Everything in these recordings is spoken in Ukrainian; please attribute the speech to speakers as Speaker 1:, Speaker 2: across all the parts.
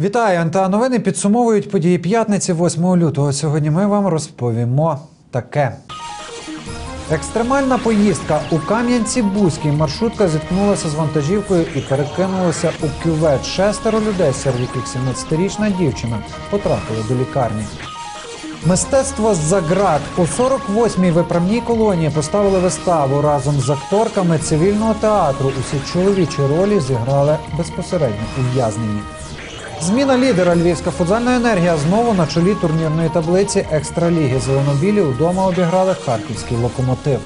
Speaker 1: Вітаю, НТА новини підсумовують події п'ятниці 8 лютого. Сьогодні ми вам розповімо таке. Екстремальна поїздка у Кам'янці-Бузькій маршрутка зіткнулася з вантажівкою і перекинулася у кювет. Шестеро людей, серед яких 17-річна дівчина, потрапили до лікарні. Мистецтво за ґрат у 48-й виправній колонії поставили виставу разом з акторками цивільного театру. Усі чоловічі ролі зіграли безпосередньо ув'язнені. Зміна лідера Львівська футзальна енергія знову на чолі турнірної таблиці екстраліги. Зеленобілі вдома обіграли харківський локомотив.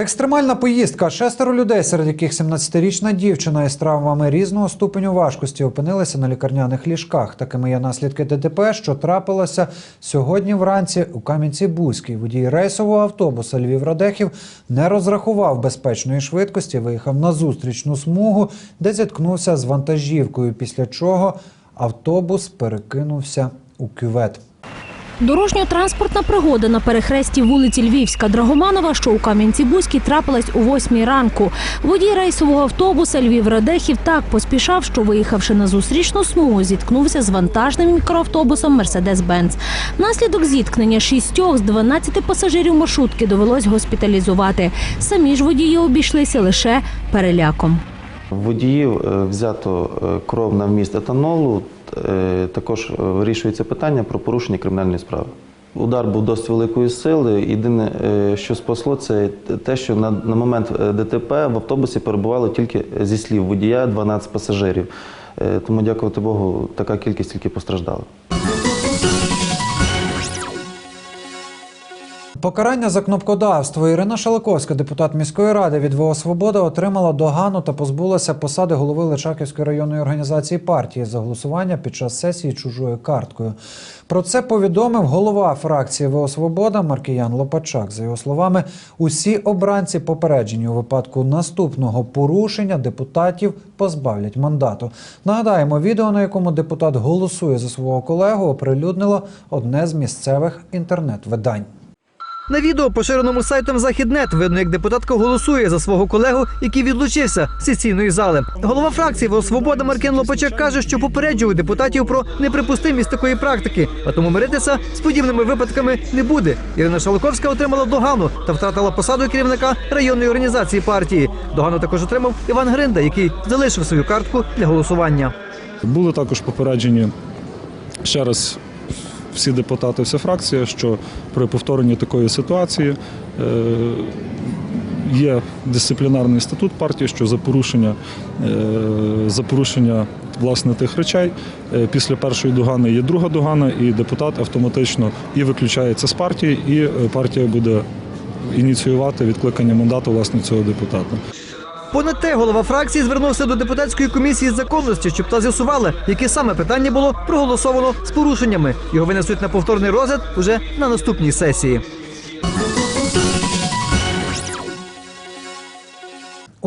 Speaker 1: Екстремальна поїздка. Шестеро людей, серед яких 17-річна дівчина із травмами різного ступеню важкості опинилися на лікарняних ліжках. Такими є наслідки ДТП, що трапилося сьогодні вранці у Кам'янці-Бузькій. Водій рейсового автобуса Львів-Радехів не розрахував безпечної швидкості, виїхав на зустрічну смугу, де зіткнувся з вантажівкою, після чого автобус перекинувся у кювет.
Speaker 2: Дорожньо-транспортна пригода на перехресті вулиці Львівська Драгоманова, що у Кам'янці-Бузькій, трапилась о 8 ранку. Водій рейсового автобуса Львів Радехів так поспішав, що виїхавши на зустрічну смугу, зіткнувся з вантажним мікроавтобусом Мерседес-Бенц. Внаслідок зіткнення шістьох з 12 пасажирів маршрутки довелось госпіталізувати. Самі ж водії обійшлися лише переляком.
Speaker 3: Водіїв е, взято е, кров на вміст етанолу. Е, Також е, вирішується питання про порушення кримінальної справи. Удар був досить великої сили. Єдине, е, що спасло, це те, що на, на момент ДТП в автобусі перебувало тільки зі слів водія 12 пасажирів. Тому, дякувати Богу, така кількість тільки постраждала.
Speaker 1: Покарання за кнопкодавство Ірина Шалаковська, депутат міської ради від ВО Свобода, отримала догану та позбулася посади голови Личаківської районної організації партії за голосування під час сесії чужою карткою. Про це повідомив голова фракції ВО Свобода Маркіян Лопачак. За його словами, усі обранці попереджені у випадку наступного порушення депутатів позбавлять мандату. Нагадаємо, відео, на якому депутат голосує за свого колегу, оприлюднило одне з місцевих інтернет-видань.
Speaker 4: На відео, поширеному сайтом Західнет, видно, як депутатка голосує за свого колегу, який відлучився з сесійної зали. Голова фракції «ВО Свобода Маркен Лопачак каже, що попереджує депутатів про неприпустимість такої практики, а тому миритися з подібними випадками не буде. Ірина Шалаковська отримала догану та втратила посаду керівника районної організації партії. Догану також отримав Іван Гринда, який залишив свою картку для голосування.
Speaker 5: Були також попереджені ще раз всі депутати, вся фракція, що при повторенні такої ситуації е, є дисциплінарний статут партії, що за порушення, е, за порушення власне тих речей е, після першої догани є друга догана, і депутат автоматично і виключається з партії, і партія буде ініціювати відкликання мандату власне цього депутата.
Speaker 4: Понад те, голова фракції звернувся до депутатської комісії законності, щоб та з'ясували, яке саме питання було проголосовано з порушеннями. Його винесуть на повторний розгляд уже на наступній сесії.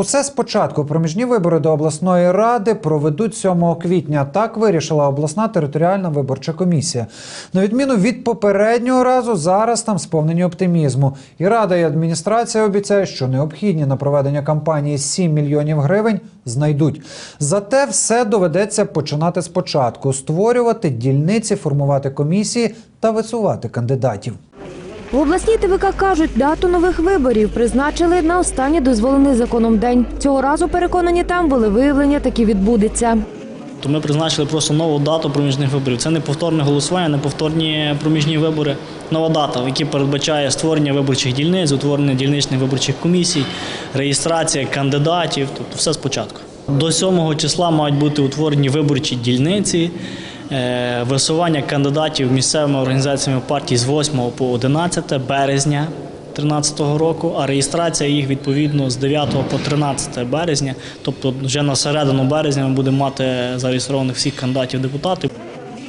Speaker 1: Усе спочатку проміжні вибори до обласної ради проведуть 7 квітня. Так вирішила обласна територіальна виборча комісія. На відміну від попереднього разу, зараз там сповнені оптимізму. І рада і адміністрація обіцяють, що необхідні на проведення кампанії 7 мільйонів гривень знайдуть. Зате все доведеться починати спочатку: створювати дільниці, формувати комісії та висувати кандидатів.
Speaker 2: В обласній ТВК кажуть, дату нових виборів призначили на останній дозволений законом день. Цього разу переконані там волевиявлення таки відбудеться.
Speaker 6: То ми призначили просто нову дату проміжних виборів. Це не повторне голосування, не повторні проміжні вибори. Нова дата, якій передбачає створення виборчих дільниць, утворення дільничних виборчих комісій, реєстрація кандидатів, тобто все спочатку. До 7 числа мають бути утворені виборчі дільниці, висування кандидатів місцевими організаціями партій з 8 по 11 березня 2013 року, а реєстрація їх відповідно з 9 по 13 березня, тобто вже на середину березня ми будемо мати зареєстрованих всіх кандидатів депутатів.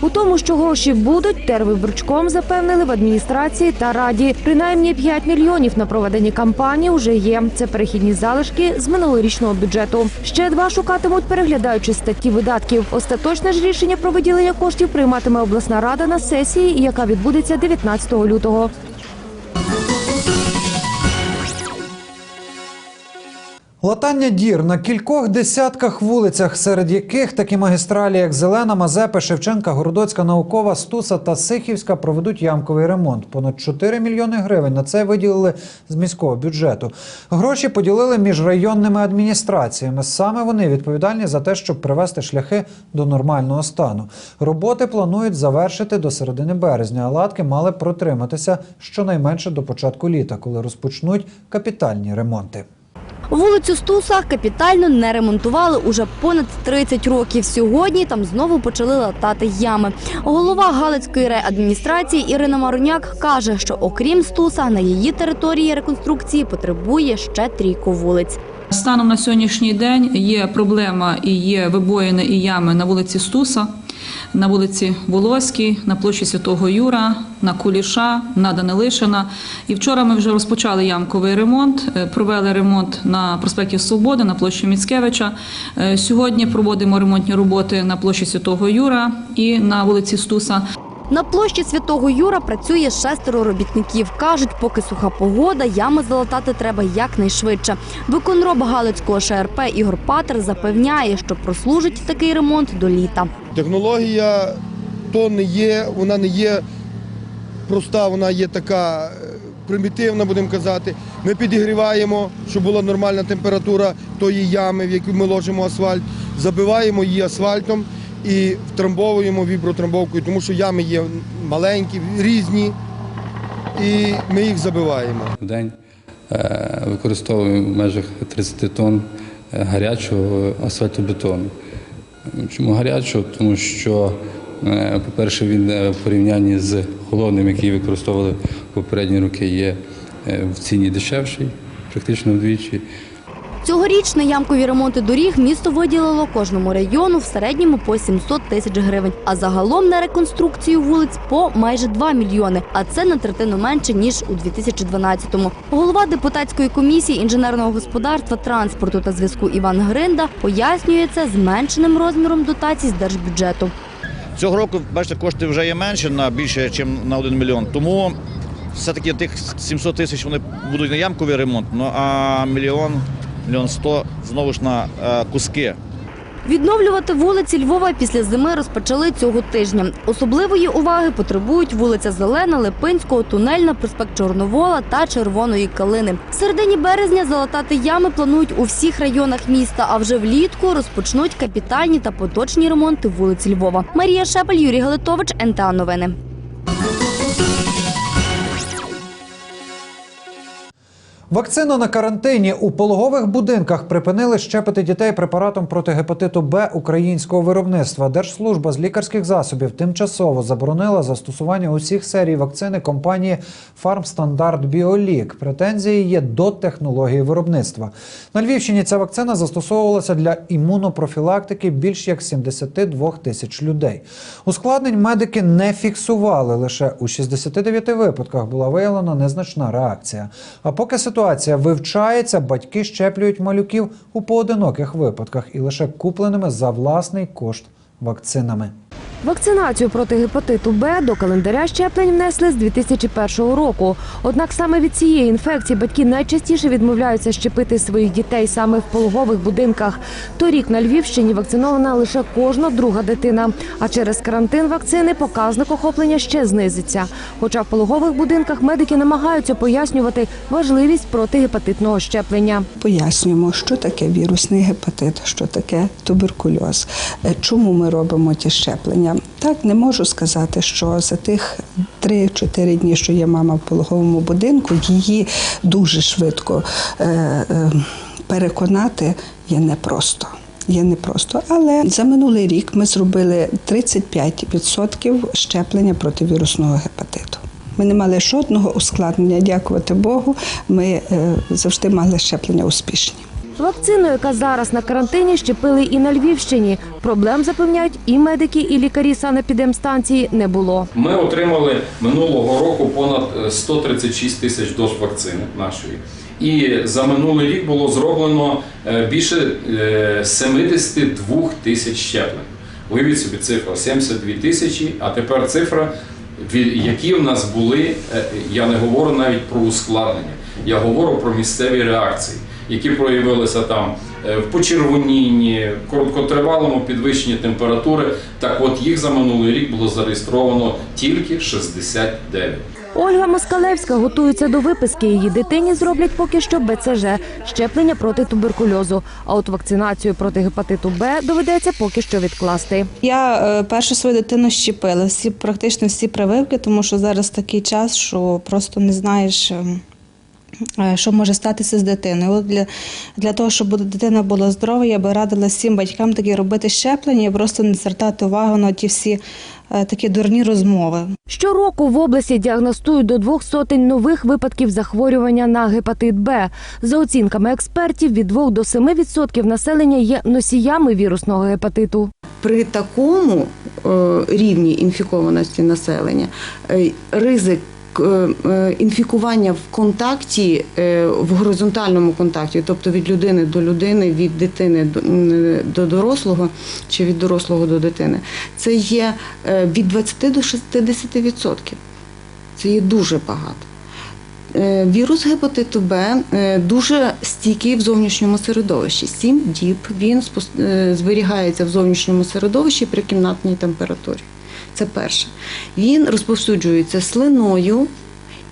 Speaker 2: У тому, що гроші будуть, тервиборчком запевнили в адміністрації та раді. Принаймні 5 мільйонів на проведення кампанії вже є. Це перехідні залишки з минулорічного бюджету. Ще два шукатимуть, переглядаючи статті видатків. Остаточне ж рішення про виділення коштів прийматиме обласна рада на сесії, яка відбудеться 19 лютого.
Speaker 1: Латання дір на кількох десятках вулицях, серед яких такі магістралі, як Зелена, Мазепи, Шевченка, Городоцька, Наукова, Стуса та Сихівська проведуть ямковий ремонт. Понад 4 мільйони гривень на це виділили з міського бюджету. Гроші поділили між районними адміністраціями. Саме вони відповідальні за те, щоб привести шляхи до нормального стану. Роботи планують завершити до середини березня, а латки мали протриматися щонайменше до початку літа, коли розпочнуть капітальні ремонти.
Speaker 7: Вулицю Стуса капітально не ремонтували уже понад 30 років. Сьогодні там знову почали латати ями. Голова Галицької райадміністрації Ірина Маруняк каже, що окрім Стуса на її території реконструкції потребує ще трійко вулиць.
Speaker 8: Станом на сьогоднішній день є проблема і є вибоїни і ями на вулиці Стуса, на вулиці Волоській, на площі Святого Юра, на Куліша, на Данилишина. І вчора ми вже розпочали ямковий ремонт, е, провели ремонт на проспекті Свободи, на площі Міцкевича. Е, Сьогодні проводимо ремонтні роботи на площі Святого Юра і на вулиці Стуса.
Speaker 7: На площі Святого Юра працює шестеро робітників. Кажуть, поки суха погода, ями залатати треба якнайшвидше. Виконроб Галицького ШРП Ігор Патер запевняє, що прослужить такий ремонт до літа.
Speaker 9: Технологія то не є, вона не є проста, вона є така е, примітивна, будемо казати. Ми підігріваємо, щоб була нормальна температура тої ями, в яку ми ложимо асфальт, забиваємо її асфальтом і втрамбовуємо вібротрамбовкою, тому що ями є маленькі, різні, і ми їх забиваємо.
Speaker 10: День е, використовуємо в межах 30 тонн е, гарячого асфальтобетону. Чому гарячого? Тому що, е, по-перше, він в порівнянні з холодним, який використовували попередні роки, є в ціні дешевший, практично вдвічі.
Speaker 7: Цьогоріч на ямкові ремонти доріг місто виділило кожному району в середньому по 700 тисяч гривень, а загалом на реконструкцію вулиць по майже 2 мільйони. А це на третину менше ніж у 2012-му. Голова депутатської комісії інженерного господарства, транспорту та зв'язку Іван Гринда пояснює це зменшеним розміром дотацій з держбюджету.
Speaker 11: Цього року, бачите, кошти вже є менше на більше, ніж на 1 мільйон. Тому все-таки тих 700 тисяч вони будуть на ямковий ремонт, ну а мільйон, мільйон сто знову ж на е, куски.
Speaker 7: Відновлювати вулиці Львова після зими розпочали цього тижня. Особливої уваги потребують вулиця Зелена, Липинського, Тунельна, проспект Чорновола та Червоної Калини. В середині березня залатати ями планують у всіх районах міста, а вже влітку розпочнуть капітальні та поточні ремонти вулиць Львова. Марія Шепель, Юрій Галитович, НТА Новини.
Speaker 1: Вакцину на карантині у пологових будинках припинили щепити дітей препаратом проти гепатиту Б українського виробництва. Держслужба з лікарських засобів тимчасово заборонила застосування усіх серій вакцини компанії Фармстандарт Біолік. Претензії є до технології виробництва. На Львівщині ця вакцина застосовувалася для імунопрофілактики більш як 72 тисяч людей. Ускладнень медики не фіксували. Лише у 69 випадках була виявлена незначна реакція. А поки ситуація вивчається, батьки щеплюють малюків у поодиноких випадках і лише купленими за власний кошт вакцинами.
Speaker 2: Вакцинацію проти гепатиту Б до календаря щеплень внесли з 2001 року. Однак саме від цієї інфекції батьки найчастіше відмовляються щепити своїх дітей саме в пологових будинках. Торік на Львівщині вакцинована лише кожна друга дитина. А через карантин вакцини показник охоплення ще знизиться. Хоча в пологових будинках медики намагаються пояснювати важливість протигепатитного щеплення.
Speaker 12: Пояснюємо, що таке вірусний гепатит, що таке туберкульоз, е, чому ми робимо ті щеплення. Так не можу сказати, що за тих 3-4 дні, що є мама в пологовому будинку, її дуже швидко е, е, переконати є непросто. Є непросто, але за минулий рік ми зробили 35% щеплення проти вірусного гепатиту. Ми не мали жодного ускладнення, дякувати Богу. Ми е, завжди мали щеплення успішні.
Speaker 2: Вакцину, яка зараз на карантині, щепили і на Львівщині. Проблем запевняють і медики, і лікарі санепідемстанції не було.
Speaker 13: Ми отримали минулого року понад е, 136 тисяч доз вакцини нашої. І за минулий рік було зроблено е, більше е, 72 тисяч щеплень. Уявіть собі цифра 72 тисячі, а тепер цифра, які в нас були, е, я не говорю навіть про ускладнення, я говорю про місцеві реакції. Які проявилися там е, в почервонінні, короткотривалому підвищенні температури. Так от їх за минулий рік було зареєстровано тільки 69.
Speaker 2: Ольга Москалевська готується до виписки. Її дитині зроблять поки що БЦЖ – щеплення проти туберкульозу. А от вакцинацію проти гепатиту Б доведеться поки що відкласти.
Speaker 12: Я е, першу свою дитину щепила, всі практично всі прививки, тому що зараз такий час, що просто не знаєш. Е, Що може статися з дитиною? От для, для того, щоб дитина була здорова, я би радила всім батькам таки робити щеплення і просто не звертати увагу на ті всі е, такі дурні розмови.
Speaker 2: Щороку в області діагностують до двох сотень нових випадків захворювання на гепатит Б. За оцінками експертів, від 2 до 7% населення є носіями вірусного гепатиту.
Speaker 14: при такому е, рівні інфікованості населення ризик інфікування в контакті, е, в горизонтальному контакті, тобто від людини до людини, від дитини до, дорослого чи від дорослого до дитини, це є е, від 20 до 60 відсотків. Це є дуже багато. Е, Вірус гепатиту Б е, дуже стійкий в зовнішньому середовищі. Сім діб він е, зберігається в зовнішньому середовищі при кімнатній температурі. Це перше. Він розповсюджується слиною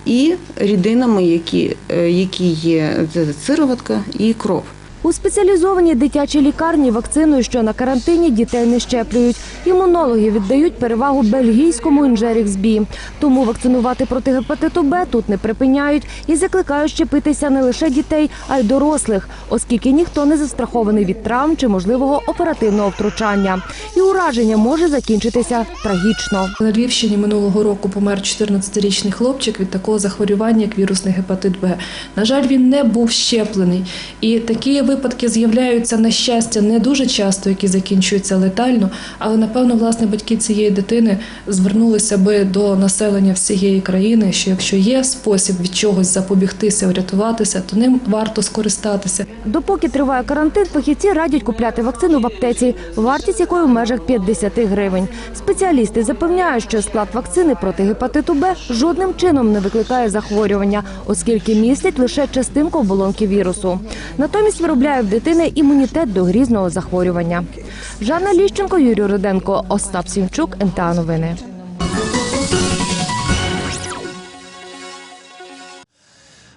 Speaker 14: і рідинами, які, е, які є це сироватка і кров.
Speaker 2: У спеціалізованій дитячій лікарні вакциною, що на карантині, дітей не щеплюють. Імунологи віддають перевагу бельгійському інжерікс-Бі. Тому вакцинувати проти гепатиту Б тут не припиняють і закликають щепитися не лише дітей, а й дорослих, оскільки ніхто не застрахований від травм чи можливого оперативного втручання. І ураження може закінчитися трагічно.
Speaker 15: На Львівщині минулого року помер 14-річний хлопчик від такого захворювання, як вірусний гепатит Б. На жаль, він не був щеплений. І такі випадки з'являються на щастя не дуже часто, які закінчуються летально. Але напевно, власне, батьки цієї дитини звернулися би до населення всієї країни, що якщо є спосіб від чогось запобігтися, врятуватися, то ним варто скористатися.
Speaker 2: Допоки триває карантин, фахівці радять купляти вакцину в аптеці, вартість якої в межах 50 гривень. Спеціалісти запевняють, що склад вакцини проти гепатиту Б жодним чином не викликає захворювання, оскільки містить лише частинку оболонки вірусу. Натомість виробляє в дитини імунітет до грізного захворювання. Жанна Ліщенко, Юрій Руденко, Остап Сімчук, НТА Новини.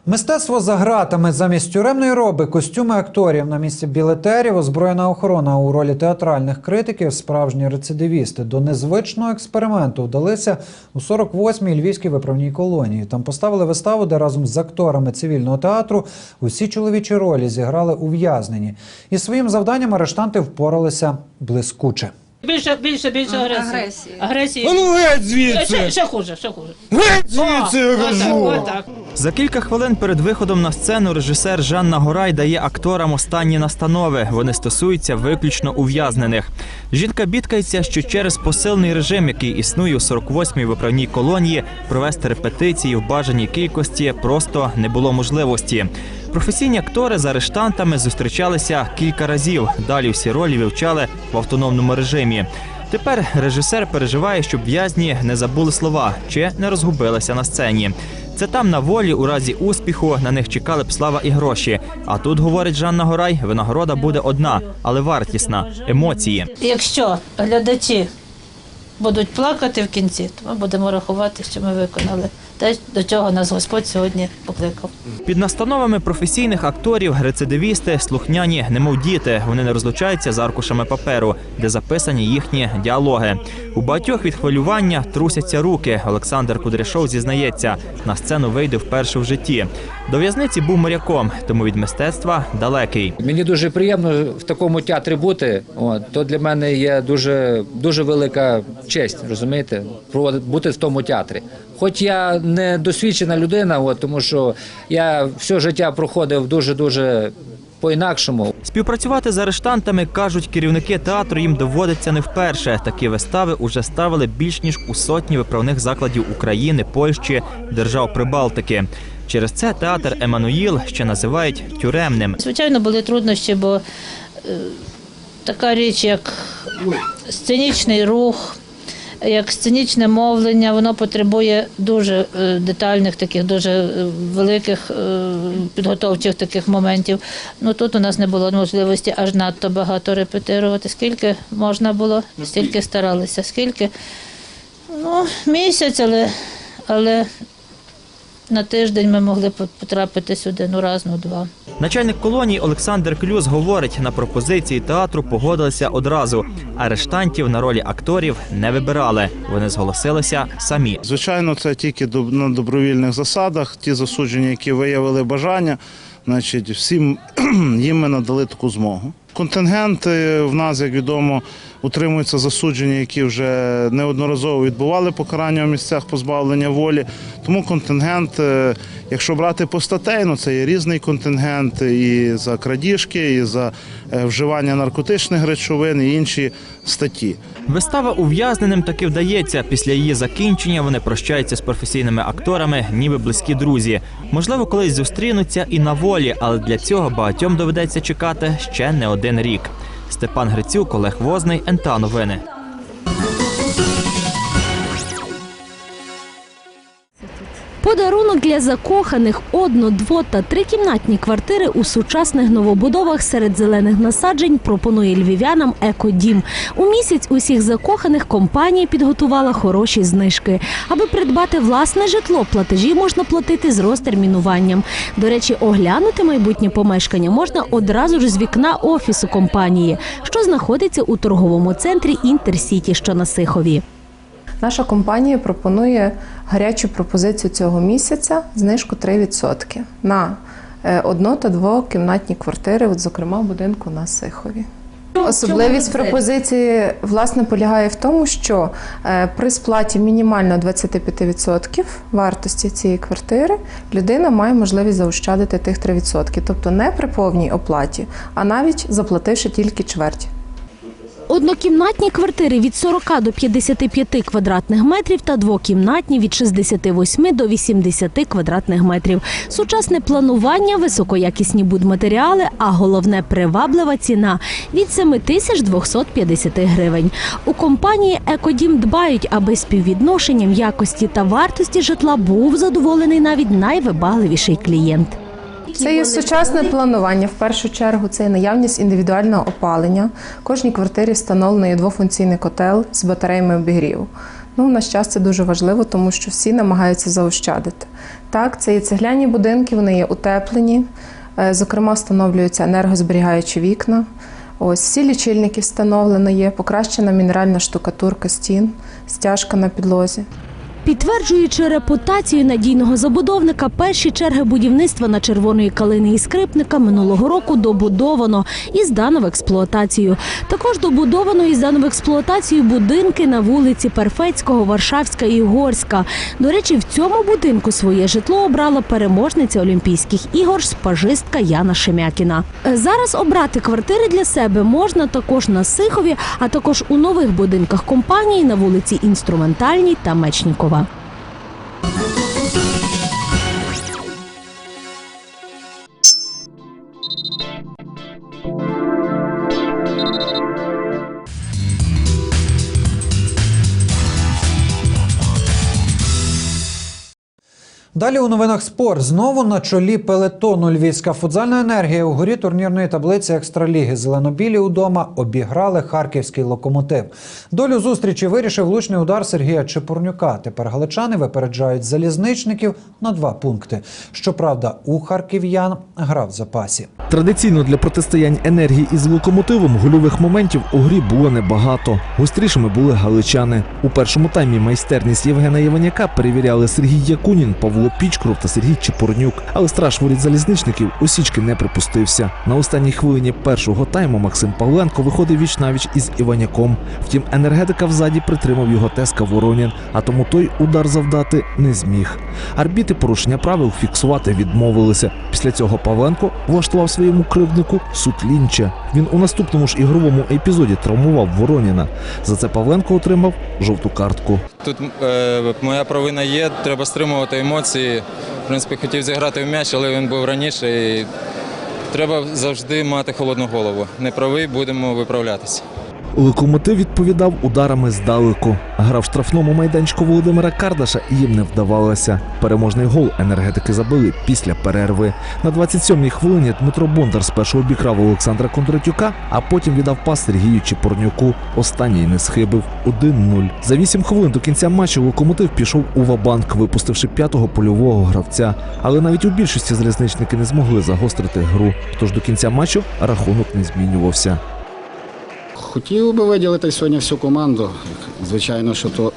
Speaker 1: Мистецтво за гратами замість тюремної роби, костюми акторів на місці білетерів, озброєна охорона у ролі театральних критиків, справжні рецидивісти. До незвичного експерименту вдалися у 48-й львівській виправній колонії. Там поставили виставу, де разом з акторами цивільного театру усі чоловічі ролі зіграли ув'язнені. І своїм завданням арештанти впоралися блискуче.
Speaker 16: Більше, більше, більше агресії. Агресії. Агресії.
Speaker 9: Ну геть звідси!
Speaker 16: Ще, ще хуже, ще хуже.
Speaker 9: Геть звідси, я
Speaker 16: О,
Speaker 9: кажу!
Speaker 16: отак.
Speaker 4: За кілька хвилин перед виходом на сцену режисер Жанна Горай дає акторам останні настанови. Вони стосуються виключно ув'язнених. Жінка бідкається, що через посилений режим, який існує у 48-й виправній колонії, провести репетиції в бажаній кількості просто не було можливості. Професійні актори з арештантами зустрічалися кілька разів. Далі всі ролі вивчали в автономному режимі. Тепер режисер переживає, щоб в'язні не забули слова чи не розгубилися на сцені. Це там на волі у разі успіху на них чекали б слава і гроші. А тут, говорить Жанна Горай, винагорода буде одна, але вартісна емоції.
Speaker 16: Якщо глядачі будуть плакати в кінці, то ми будемо рахувати, що ми виконали те, до чого нас Господь сьогодні покликав.
Speaker 4: Під настановами професійних акторів рецидивісти слухняні, немов діти. Вони не розлучаються з аркушами паперу, де записані їхні діалоги. У багатьох від хвилювання трусяться руки. Олександр Кудряшов зізнається, на сцену вийде вперше в житті. До в'язниці був моряком, тому від мистецтва далекий.
Speaker 17: Мені дуже приємно в такому театрі бути. От, то для мене є дуже, дуже велика честь, розумієте, бути в тому театрі. Хоч я не досвідчена людина, от, тому що я все життя проходив дуже-дуже по-інакшому.
Speaker 4: Співпрацювати з арештантами кажуть керівники театру. Їм доводиться не вперше. Такі вистави уже ставили більш ніж у сотні виправних закладів України, Польщі, держав Прибалтики. Через це театр Еммануїл ще називають тюремним.
Speaker 16: Звичайно, були труднощі, бо е, така річ, як сценічний рух, як сценічне мовлення, воно потребує дуже е, детальних, таких дуже е, великих е, підготовчих таких моментів. Ну тут у нас не було можливості аж надто багато репетирувати. Скільки можна було, стільки старалися. Скільки ну, місяць, але, але на тиждень ми могли потрапити сюди ну раз, ну два.
Speaker 4: Начальник колонії Олександр Клюс говорить, на пропозиції театру погодилися одразу. Арештантів на ролі акторів не вибирали. Вони зголосилися самі.
Speaker 13: Звичайно, це тільки до- на добровільних засадах. Ті засуджені, які виявили бажання, значить, всім їм ми надали таку змогу. Контингент в нас, як відомо, утримуються засуджені, які вже неодноразово відбували покарання в місцях позбавлення волі. Тому контингент, е, якщо брати постатейно, це є різний контингент і за крадіжки, і за е, вживання наркотичних речовин, і інші статті.
Speaker 4: Вистава ув'язненим таки вдається. Після її закінчення вони прощаються з професійними акторами, ніби близькі друзі. Можливо, колись зустрінуться і на волі, але для цього багатьом доведеться чекати ще не один рік. Степан Грицюк, Олег Возний, НТА Новини.
Speaker 18: Подарунок для закоханих одно, дво та трикімнатні квартири у сучасних новобудовах серед зелених насаджень пропонує львів'янам Екодім. У місяць усіх закоханих компанія підготувала хороші знижки. Аби придбати власне житло, платежі можна платити з розтермінуванням. До речі, оглянути майбутнє помешкання можна одразу ж з вікна офісу компанії, що знаходиться у торговому центрі Інтерсіті, що на Сихові.
Speaker 15: Наша компанія пропонує гарячу пропозицію цього місяця знижку 3% на е, одно- та двокімнатні квартири, от, зокрема в будинку на Сихові. Особливість пропозиції власне полягає в тому, що е, при сплаті мінімально 25% вартості цієї квартири людина має можливість заощадити тих 3%, тобто не при повній оплаті, а навіть заплативши тільки чверть.
Speaker 18: Однокімнатні квартири від 40 до 55 квадратних метрів та двокімнатні від 68 до 80 квадратних метрів. Сучасне планування, високоякісні будматеріали, а головне приваблива ціна від 7250 гривень. У компанії Екодім дбають, аби співвідношенням якості та вартості житла був задоволений навіть найвибагливіший клієнт.
Speaker 15: Це є сучасне планування. В першу чергу це є наявність індивідуального опалення. В кожній квартирі встановлено є двофункційний котел з батареями обігріву. Ну, на час це дуже важливо, тому що всі намагаються заощадити. Так, це є цегляні будинки, вони є утеплені. Е, Зокрема, встановлюються енергозберігаючі вікна. Ось всі лічильники встановлено є, покращена мінеральна штукатурка стін, стяжка на підлозі.
Speaker 18: Підтверджуючи репутацію надійного забудовника, перші черги будівництва на червоної калини і скрипника минулого року добудовано і здано в експлуатацію. Також добудовано і здано в експлуатацію будинки на вулиці Перфецького, Варшавська і Угорська. До речі, в цьому будинку своє житло обрала переможниця Олімпійських ігор спажистка Яна Шемякіна. Зараз обрати квартири для себе можна також на Сихові, а також у нових будинках компанії на вулиці Інструментальній та Мечнікова.
Speaker 1: Далі у новинах спорт. Знову на чолі пелетону Львівська футзальна енергія у горі турнірної таблиці екстраліги. Зеленобілі удома обіграли харківський локомотив. Долю зустрічі вирішив влучний удар Сергія Чепурнюка. Тепер галичани випереджають залізничників на два пункти. Щоправда, у харків'ян гра в запасі.
Speaker 19: Традиційно для протистоянь енергії із локомотивом гольових моментів у грі було небагато. Гострішими були галичани. У першому таймі майстерність Євгена Іваняка перевіряли Сергій Якунін, Павло Пічкров та Сергій Чепурнюк. Але страж воріт залізничників осічки не припустився. На останній хвилині першого тайму Максим Павленко виходив віч навіч із Іваняком. Втім, енергетика взаді притримав його теска Воронін, а тому той удар завдати не зміг. Арбіти порушення правил фіксувати відмовилися. Після цього Павленко влаштував своєму кривднику суд лінча. Він у наступному ж ігровому епізоді травмував Вороніна. За це Павленко отримав жовту картку.
Speaker 20: Тут е, моя провина є, треба стримувати емоції. В принципі, хотів зіграти в м'яч, але він був раніше. І треба завжди мати холодну голову. Не правий, будемо виправлятися.
Speaker 19: Локомотив відповідав ударами здалеку. Гра в штрафному майданчику Володимира Кардаша їм не вдавалося. Переможний гол енергетики забили після перерви. На 27-й хвилині Дмитро Бондар спершу обікрав Олександра Кондратюка, а потім віддав пас Сергію Чепурнюку. Останній не схибив 1-0. За 8 хвилин до кінця матчу локомотив пішов у вабанк, випустивши п'ятого польового гравця. Але навіть у більшості залізничники не змогли загострити гру. Тож до кінця матчу рахунок не змінювався.
Speaker 21: Хотів би виділити сьогодні всю команду. Звичайно, що то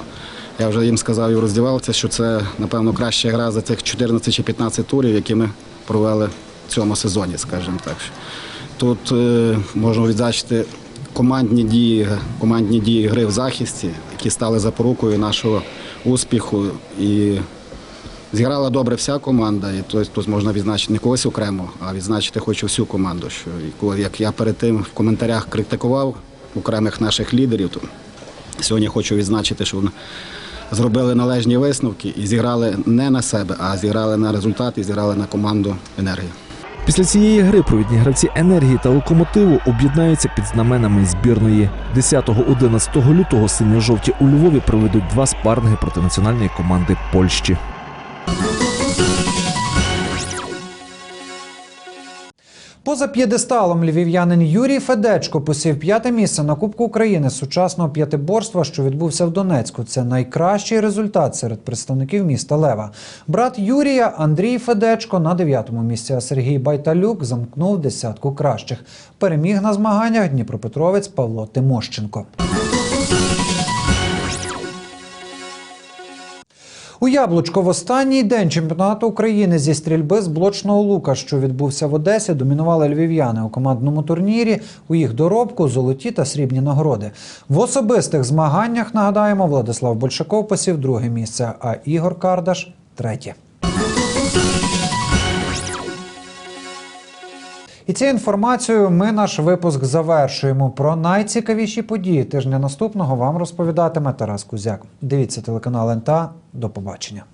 Speaker 21: я вже їм сказав і роздівалці, що це, напевно, краща гра за цих 14 чи 15 турів, які ми провели в цьому сезоні, скажімо так. Тут е, можна відзначити командні дії, командні дії гри в захисті, які стали запорукою нашого успіху. І зіграла добре вся команда. І тут, тут можна відзначити не когось окремо, а відзначити хочу всю команду. Що як я перед тим в коментарях критикував окремих наших лідерів, сьогодні хочу відзначити, що вони зробили належні висновки і зіграли не на себе, а зіграли на результат і зіграли на команду енергії.
Speaker 19: Після цієї гри провідні гравці енергії та локомотиву об'єднаються під знаменами збірної. 10-11 лютого синьо-жовті у Львові проведуть два спарринги проти національної команди Польщі.
Speaker 1: Поза п'єдесталом львів'янин Юрій Федечко посів п'яте місце на Кубку України сучасного п'ятиборства, що відбувся в Донецьку. Це найкращий результат серед представників міста Лева. Брат Юрія Андрій Федечко на дев'ятому місці, а Сергій Байталюк замкнув десятку кращих. Переміг на змаганнях Дніпропетровець Павло Тимощенко. У Яблучко в останній день чемпіонату України зі стрільби з блочного лука, що відбувся в Одесі, домінували львів'яни у командному турнірі. У їх доробку золоті та срібні нагороди. В особистих змаганнях нагадаємо, Владислав Большаков посів друге місце, а Ігор Кардаш третє. І цією інформацією ми наш випуск завершуємо. Про найцікавіші події тижня наступного вам розповідатиме Тарас Кузяк. Дивіться телеканал НТА. До побачення.